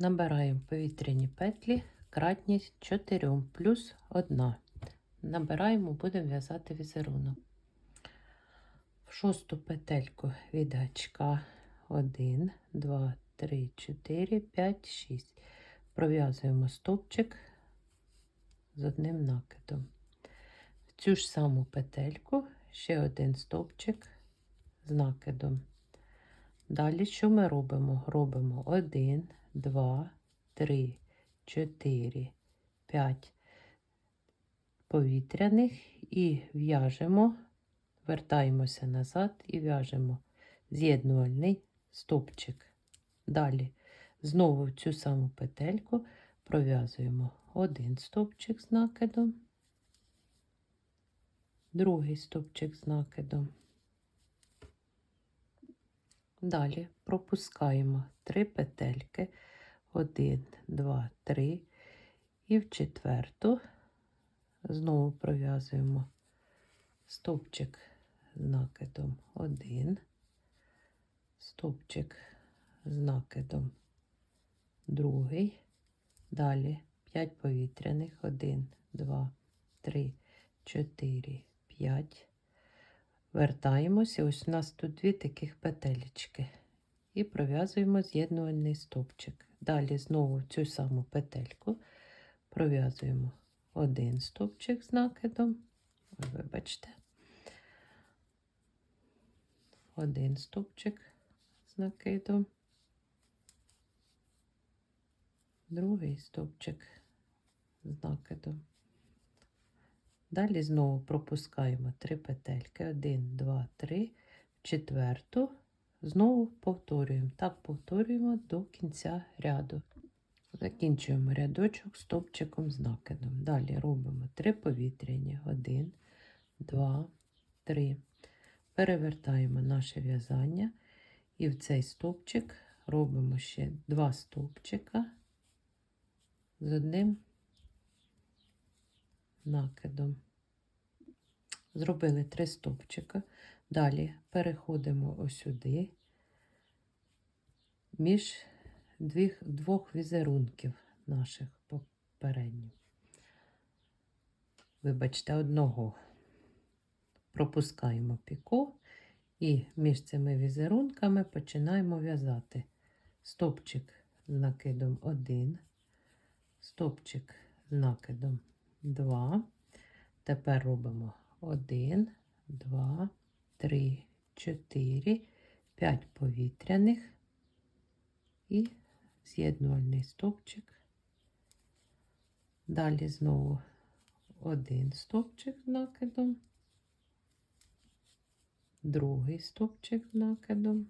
Набираємо повітряні петлі, кратність 4 плюс 1. Набираємо, будемо в'язати візерунок. В шосту петельку від гачка 1, 2, 3, 4, 5, 6. Пров'язуємо стовпчик з одним накидом. В цю ж саму петельку ще один стовпчик з накидом. Далі що ми робимо? Робимо 1, 2, 3, 4, 5 повітряних і в'яжемо, вертаємося назад і в'яжемо з'єднувальний стовпчик. Далі знову в цю саму петельку пров'язуємо один стовпчик з накидом, другий стовпчик з накидом. Далі пропускаємо три петельки, 1, 2, 3 і в четверту. Знову пров'язуємо стовпчик з накидом. 1, стовпчик з накидом. Другий, далі 5 повітряних, 1, 2, 3, 4, 5. Вертаємося, ось у нас тут дві таких петелечки. І пров'язуємо з'єднувальний стовпчик. Далі знову цю саму петельку пров'язуємо один стовпчик з накидом. Вибачте. Один стовпчик з накидом. Другий стовпчик з накидом. Далі знову пропускаємо три петельки. 1, 2, 3, четверту. Знову повторюємо. Так повторюємо до кінця ряду. Закінчуємо рядочок стовпчиком з накидом. Далі робимо три повітряні. 1, 2, 3. Перевертаємо наше в'язання. І в цей стовпчик робимо ще два стовпчика з одним накидом. Зробили три стовпчика. Далі переходимо ось сюди між двох, двох візерунків наших попередніх. Вибачте, одного пропускаємо піку і між цими візерунками починаємо в'язати стовпчик з накидом 1, стовпчик з накидом 2. Тепер робимо 1, 2, 3, 4, 5 повітряних і з'єднувальний стовпчик. Далі знову один стовпчик накидом, другий стовпчик накидом.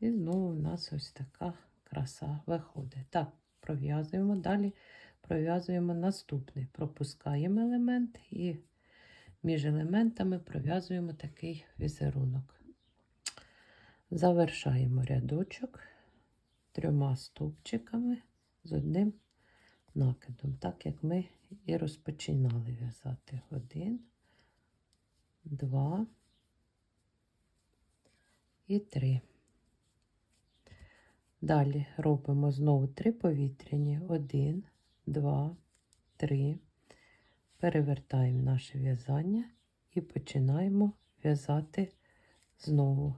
І знову у нас ось така краса виходить. Так, пров'язуємо далі пров'язуємо наступний. Пропускаємо елемент і між елементами пров'язуємо такий візерунок. Завершаємо рядочок трьома стовпчиками з одним накидом, так як ми і розпочинали в'язати. Один, два і три. Далі робимо знову три повітряні, один, 2, 3. Перевертаємо наше в'язання і починаємо в'язати знову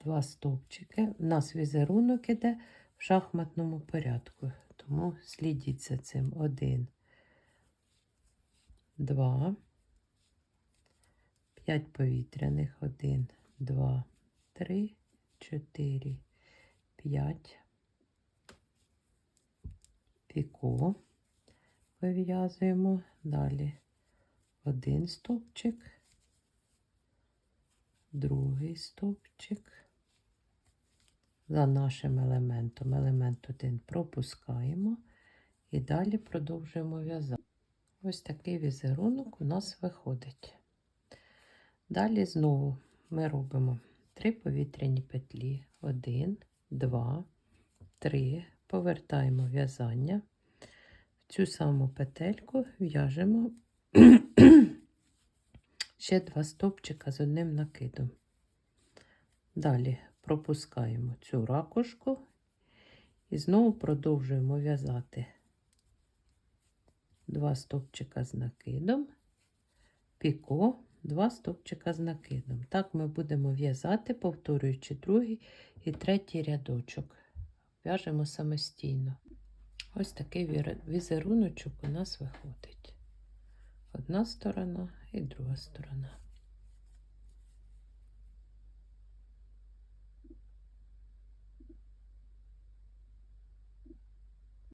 два стовпчики. У нас візерунок іде в шахматному порядку, тому слідіть за цим. Один, два, п'ять повітряних, один, два, три, чотири, п'ять піку вив'язуємо далі один стовпчик, другий стовпчик. За нашим елементом. Елемент один пропускаємо і далі продовжуємо в'язати. Ось такий візерунок у нас виходить. Далі знову ми робимо три повітряні петлі. Один, два, три, повертаємо в'язання, цю саму петельку в'яжемо ще два стовпчика з одним накидом. Далі пропускаємо цю ракушку І знову продовжуємо в'язати два стовпчика з накидом, піко, два стовпчика з накидом. Так ми будемо в'язати, повторюючи другий і третій рядочок. В'яжемо самостійно. Ось такий візеруночок у нас виходить. Одна сторона і друга сторона.